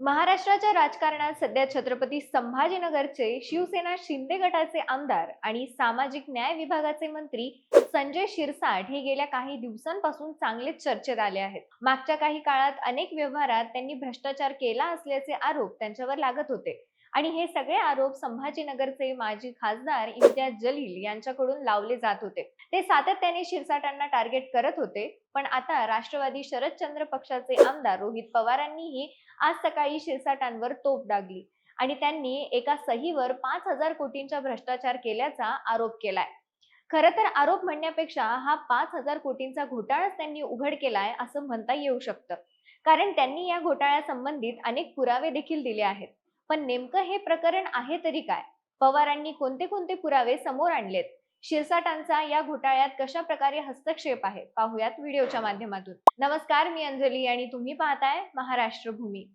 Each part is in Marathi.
महाराष्ट्राच्या राजकारणात सध्या छत्रपती संभाजीनगरचे शिवसेना शिंदे गटाचे आमदार आणि सामाजिक न्याय विभागाचे मंत्री संजय शिरसाट हे गेल्या काही दिवसांपासून चांगलेच चर्चेत आले आहेत. मागच्या काही काळात अनेक व्यवहारात त्यांनी भ्रष्टाचार केला असल्याचे आरोप त्यांच्यावर लागत होते. आणि हे सगळे आरोप संभाजीनगरचे माजी खासदार इम्तियाज जलील यांच्याकडून लावले जात होते. ते सातत्याने शिरसाटांना टार्गेट करत होते. पण आता राष्ट्रवादी शरदचंद्र पक्षाचे आमदार रोहित पवारांनीही आज सकाळी शिरसाटांवर तोफ डागली आणि त्यांनी एका सहीवर पाच हजार कोटींचा भ्रष्टाचार केल्याचा आरोप केलाय. खर तर आरोप म्हणण्यापेक्षा हा पाच हजार कोटींचा घोटाळाच त्यांनी उघड केलाय असं म्हणता येऊ शकतं. कारण त्यांनी या घोटाळ्यासंबंधित अनेक पुरावे देखील दिले आहेत. पण नेमकं हे प्रकरण आहे तरी काय? पवारांनी कोणते कोणते पुरावे समोर आणलेत? शिरसाटांचा या घोटाळ्यात कशा प्रकारे हस्तक्षेप आहे? पाहुयात व्हिडिओच्या माध्यमातून. नमस्कार मी अंजली आणि तुम्ही पाहताय महाराष्ट्र भूमी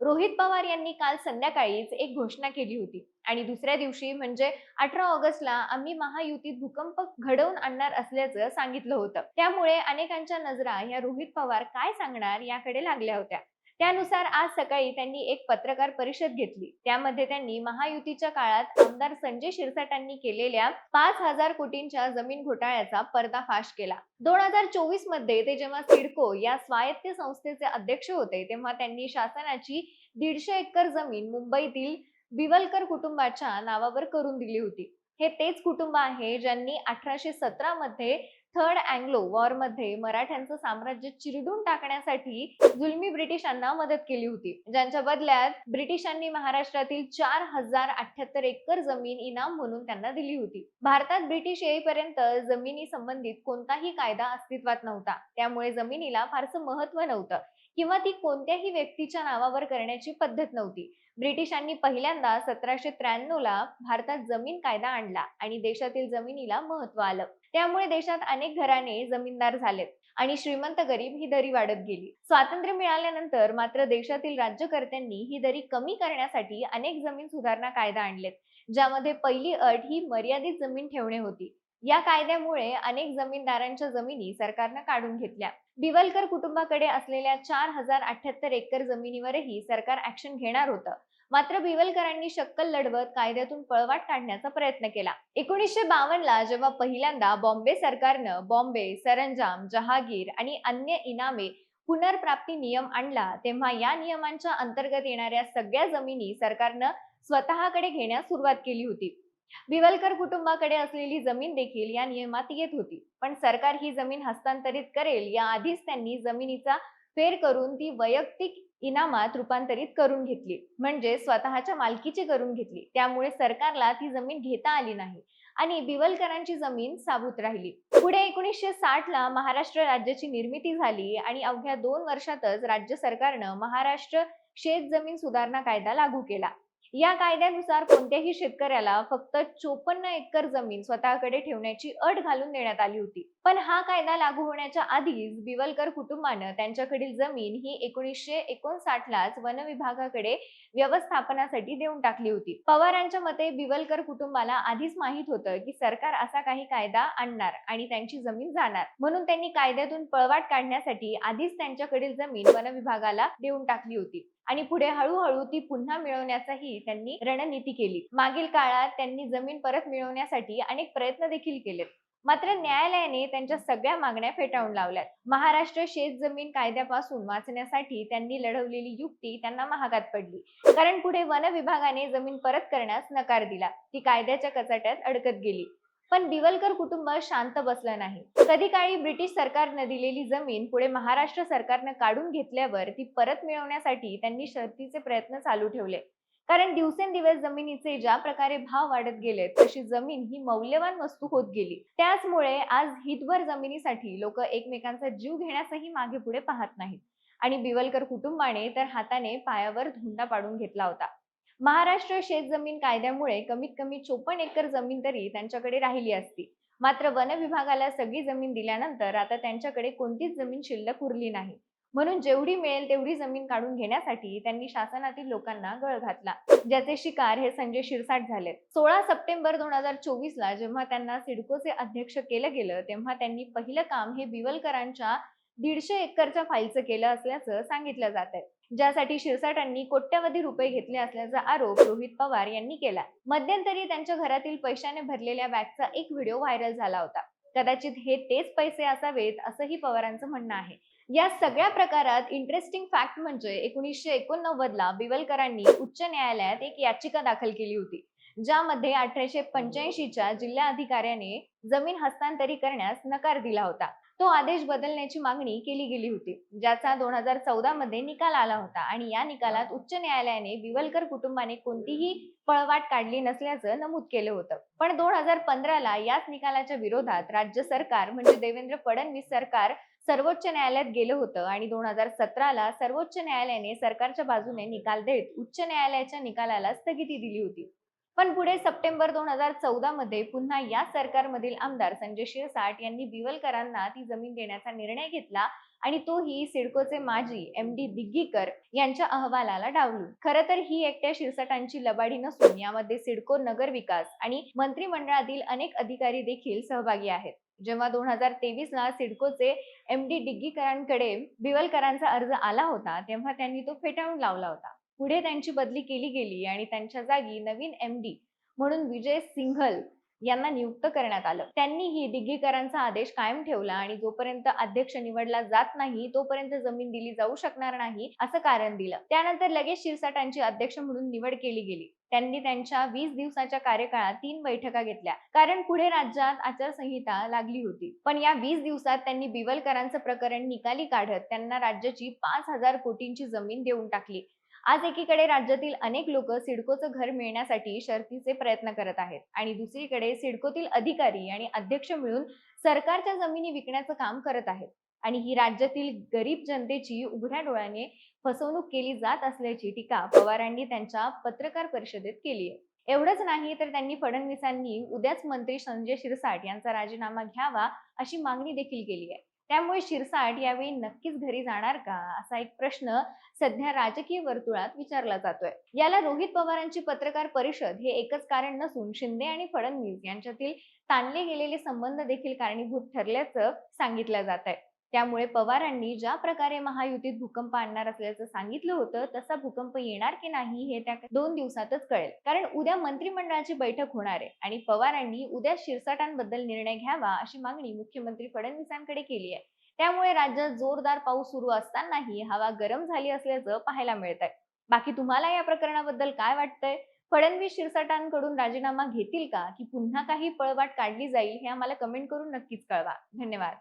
रोहित पवार यांनी काल संध्याकाळीच एक घोषणा केली होती आणि दुसऱ्या दिवशी म्हणजे अठरा ऑगस्टला आम्ही महायुतीत भूकंप घडवून आणणार असल्याचं सांगितलं होतं. त्यामुळे अनेकांच्या नजरा या रोहित पवार काय सांगणार याकडे लागल्या होत्या. त्यानुसार आज सकाळी त्यांनी एक पत्रकार परिषद घेतली. त्यामध्ये त्यांनी महायुतीच्या काळात आमदार संजय शिरसाटांनी केलेल्या पाच हजार कोटींच्या जमीन घोटाळ्याचा पर्दाफाश केला. दोन हजार चोवीसमध्ये ते जेव्हा सिडको या स्वायत्त संस्थेचे अध्यक्ष होते तेव्हा त्यांनी शासनाची दीडशे एकर जमीन मुंबईतील बिवलकर कुटुंबाच्या नावावर करून दिली होती. हे तेच कुटुंब आहे ज्यांनी अठराशे सतरा मध्ये थर्ड अँग्लो वॉरमध्ये मराठ्यांचं साम्राज्य चिरडून टाकण्यासाठी जुलमी ब्रिटिशांना मदत केली होती. ज्यांच्या बदल्यात ब्रिटिशांनी महाराष्ट्रातील चार हजार अठ्याहत्तर एकर जमीन इनाम म्हणून त्यांना दिली होती. भारतात ब्रिटिश येईपर्यंत जमिनी संबंधित कोणताही कायदा अस्तित्वात नव्हता. त्यामुळे जमिनीला फारसं महत्त्व नव्हतं किंवा ती कोणत्याही व्यक्तीच्या नावावर करण्याची पद्धत नव्हती. ब्रिटिशांनी पहिल्यांदा सतराशे त्र्याण्णव ला भारतात जमीन कायदा आणला आणि देशातील जमिनीला महत्त्व आलं. त्यामुळे देशात अनेक घराणे जमीनदार झालेत आणि श्रीमंत गरीब ही दरी वाढत गेली. स्वातंत्र्य मिळाल्यानंतर मात्र देशातील राज्यकर्त्यांनी ही दरी कमी करण्यासाठी अनेक जमीन सुधारणा कायदा आणलेत ज्यामध्ये पहिली अट ही मर्यादित जमीन ठेवणे होती. या कायद्यामुळे अनेक जमीनदारांच्या जमिनी सरकारनं काढून घेतल्या. बिवलकर कुटुंबाकडे असलेल्या चार हजार अठ्याहत्तर एकर जमिनीवरही सरकार ऍक्शन घेणार होतं. मात्र बिवलकरांनी शक्कल लढवत कायद्यातून पळवाट काढण्याचा प्रयत्न केला. एकोणीसशे बावन्न ला जेव्हा पहिल्यांदा बॉम्बे सरकारनं बॉम्बे सरंजाम जहागीर आणि अन्य इनामे पुनर्प्राप्ती नियम आणला तेव्हा या नियमांच्या अंतर्गत येणाऱ्या सगळ्या जमिनी सरकारनं स्वतःकडे घेण्यास सुरुवात केली होती. बिवलकर कुटुंबाकडे असलेली जमीन देखील या नियमात येत होती. पण सरकार ही जमीन हस्तांतरित करेल या आधीच त्यांनी जमिनीचा फेर करून ती वैयक्तिक इनामात रूपांतरित करून घेतली. म्हणजे स्वतःच्या मालकीची करून घेतली. त्यामुळे सरकारला ती जमीन घेता आली नाही आणि बिवलकरांची जमीन साबूत राहिली. पुढे एकोणीसशे साठ ला महाराष्ट्र राज्याची निर्मिती झाली आणि अवघ्या दोन वर्षातच राज्य सरकारनं महाराष्ट्र शेत जमीन सुधारणा कायदा लागू केला. या कायद्यानुसार कोणत्याही शेतकऱ्याला फक्त चोपन्न एकर जमीन स्वतःकडे ठेवण्याची अट घालून देण्यात आली होती. पण हा कायदा लागू होण्याच्या आधीच बिवलकर कुटुंबानं त्यांच्याकडील जमीन ही एकोणीसशे एकोणसाठ लाच वन विभागाकडे व्यवस्थापनासाठी देऊन टाकली होती. पवारांच्या मते बिवलकर कुटुंबाला आधीच माहीत होतं की सरकार असा काही कायदा आणणार आणि त्यांची जमीन जाणार. म्हणून त्यांनी कायद्यातून पळवाट काढण्यासाठी आधीच त्यांच्याकडील जमीन वन विभागाला देऊन टाकली होती. आणि पुढे हळूहळू ती पुन्हा मिळवण्याचाही त्यांनी रणनीती केली. मागील काळात त्यांनी जमीन परत मिळवण्यासाठी अनेक प्रयत्न देखील केलेत. मात्र न्यायालयाने त्यांच्या सगळ्या मागण्या फेटाळून लावल्यात. महाराष्ट्र शेत जमीन कायद्यापासून वाचण्यासाठी त्यांनी लढवलेली युक्ती त्यांना महागात पडली. कारण पुढे वन विभागाने जमीन परत करण्यास नकार दिला. ती कायद्याच्या कचाट्यात अडकत गेली. पण दिवलकर कुटुंब शांत बसलं नाही. कधी काळी ब्रिटिश सरकारनं दिलेली जमीन पुढे महाराष्ट्र सरकारनं काढून घेतल्यावर ती परत मिळवण्यासाठी त्यांनी शर्तीचे प्रयत्न चालू ठेवले. कारण दिवसेंदिवस जमिनीचे ज्या प्रकारे भाव वाढत गेले तशी जमीन ही मौल्यवान वस्तू होत गेली. त्याचमुळे आज हितभर जमिनीसाठी लोक एकमेकांचा जीव घेण्यासही मागे पुढे पाहत नाहीत. आणि बिवलकर कुटुंबाने तर हाताने पायावर धुंडा पाडून घेतला होता. महाराष्ट्र शेत जमीन कायद्यामुळे कमीत कमी चोपन्न एकर जमीन तरी त्यांच्याकडे राहिली असती. मात्र वन विभागाला सगळी जमीन दिल्यानंतर आता त्यांच्याकडे कोणतीच जमीन शिल्लक उरली नाही. म्हणून जेवढी मिळेल तेवढी जमीन काढून घेण्यासाठी त्यांनी शासनातील लोकांना गळ घातला ज्याचे शिकार हे संजय शिरसाट झाले. सोळा सप्टेंबर दोन हजार चोवीस ला जेव्हा त्यांना सिडकोचे अध्यक्ष केलं गेलं तेव्हा त्यांनी पहिलं काम हे बिवलकरांच्या दीडशे एकरच्या फाईलचं केलं असल्याचं सांगितलं जात आहे ज्यासाठी शिरसाटांनी कोट्यवधी रुपये घेतले असल्याचा आरोप रोहित पवार यांनी केला. मध्यंतरी त्यांच्या घरातील पैशाने भरलेल्या बॅगचा एक व्हिडिओ व्हायरल झाला होता. कदाचित हे तेच पैसे असावेत असंही पवारांचं म्हणणं आहे. या सगळ्या प्रकारात इंटरेस्टिंग फॅक्ट म्हणजे एकोणीसशे एकोणनव्वद ला बिवलकरांनी उच्च न्यायालयात एक याचिका दाखल केली होती ज्यामध्ये अठराशे पंच्याऐंशीच्या जिल्हाधिकाऱ्याने जमीन हस्तांतरित करण्यास नकार दिला होता. तो आदेश बदलण्याची मागणी केली गेली होती ज्याचा दोन हजार चौदा मध्ये निकाल आला होता आणि या निकालात उच्च न्यायालयाने बिवलकर कुटुंबाने कोणतीही पळवाट काढली नसल्याचं नमूद केलं होतं. पण दोन हजार पंधराला याच निकालाच्या विरोधात राज्य सरकार म्हणजे देवेंद्र फडणवीस सरकार सर्वोच्च न्यायालयात गेलं होतं आणि दोन हजार सतराला सर्वोच्च न्यायालयाने सरकारच्या बाजूने निकाल देत उच्च न्यायालयाच्या निकालाला स्थगिती दिली होती. पण पुढे सप्टेंबर दोन हजार चौदा मध्ये पुन्हा या सरकारमधील आमदार संजय शिरसाट यांनी बिवलकरांना ती जमीन देण्याचा निर्णय घेतला आणि तोही सिडकोचे माजी एम डी दिग्गीकर यांच्या अहवालाला डावलून. खरं तर ही एकट्या शिरसाटांची लबाडी नसून यामध्ये सिडको नगर विकास आणि मंत्रिमंडळातील अनेक अधिकारी देखील सहभागी आहेत. जेव्हा दोन हजार तेवीस ला सिडकोचे एम डी डिग्गीकरांकडे बिवलकरांचा अर्ज आला होता तेव्हा त्यांनी तो फेटाळून लावला होता. पुढे त्यांची बदली केली गेली आणि त्यांच्या जागी नवीन एम डी म्हणून विजय सिंघल यांना नियुक्त करण्यात आलं. त्यांनीही दिग्गीकरांचा आदेश कायम ठेवला आणि जोपर्यंत अध्यक्ष निवडला जात नाही तोपर्यंत जमीन दिली जाऊ शकणार नाही असं कारण दिलं. त्यानंतर लगेच शिरसाटांची अध्यक्ष म्हणून निवड केली गेली. त्यांनी त्यांच्या वीस दिवसाच्या कार्यकाळात तीन बैठका घेतल्या. कारण पुढे राज्यात आचारसंहिता लागली होती. पण या वीस दिवसात त्यांनी बिवलकरांचं प्रकरण निकाली काढत त्यांना राज्याची पाच हजार कोटींची जमीन देऊन टाकली. आज एकीकडे राज्यातील अनेक लोक सिडकोचं घर मिळण्यासाठी शर्तीचे प्रयत्न करत आहेत आणि दुसरीकडे सिडकोतील अधिकारी आणि अध्यक्ष मिळून सरकारच्या जमिनी विकण्याचं काम करत आहेत. आणि ही राज्यातील गरीब जनतेची उघड्या डोळ्याने फसवणूक केली जात असल्याची टीका पवारांनी त्यांच्या पत्रकार परिषदेत केली आहे. एवढंच नाही तर त्यांनी फडणवीसांनी उद्याच मंत्री संजय शिरसाट यांचा राजीनामा घ्यावा अशी मागणी देखील केली आहे. त्यामुळे शिरसाट यावेळी नक्कीच घरी जाणार का असा एक प्रश्न सध्या राजकीय वर्तुळात विचारला जातोय. याला रोहित पवारांची पत्रकार परिषद हे एकच कारण नसून शिंदे आणि फडणवीस यांच्यातील ताणले गेलेले संबंध देखील कारणीभूत ठरल्याचं सांगितलं जात आहे त्यामुळे पवारांनी ज्या प्रकारे महायुतीत भूकंप आणणार असल्याचं सांगितलं होतं तसा भूकंप येणार की नाही हे त्या दोन दिवसातच कळेल. कारण उद्या मंत्रिमंडळाची बैठक होणार आहे आणि पवारांनी उद्या शिरसाटांबद्दल निर्णय घ्यावा अशी मागणी मुख्यमंत्री फडणवीसांकडे केली आहे. त्यामुळे राज्यात जोरदार पाऊस सुरू असतानाही हवा गरम झाली असल्याचं पाहायला मिळत आहे बाकी तुम्हाला या प्रकरणाबद्दल काय वाटतंय? फडणवीस शिरसाटांकडून राजीनामा घेतील का? की पुन्हा काही पळवाट काढली जाईल हे आम्हाला कमेंट करून नक्कीच कळवा. धन्यवाद.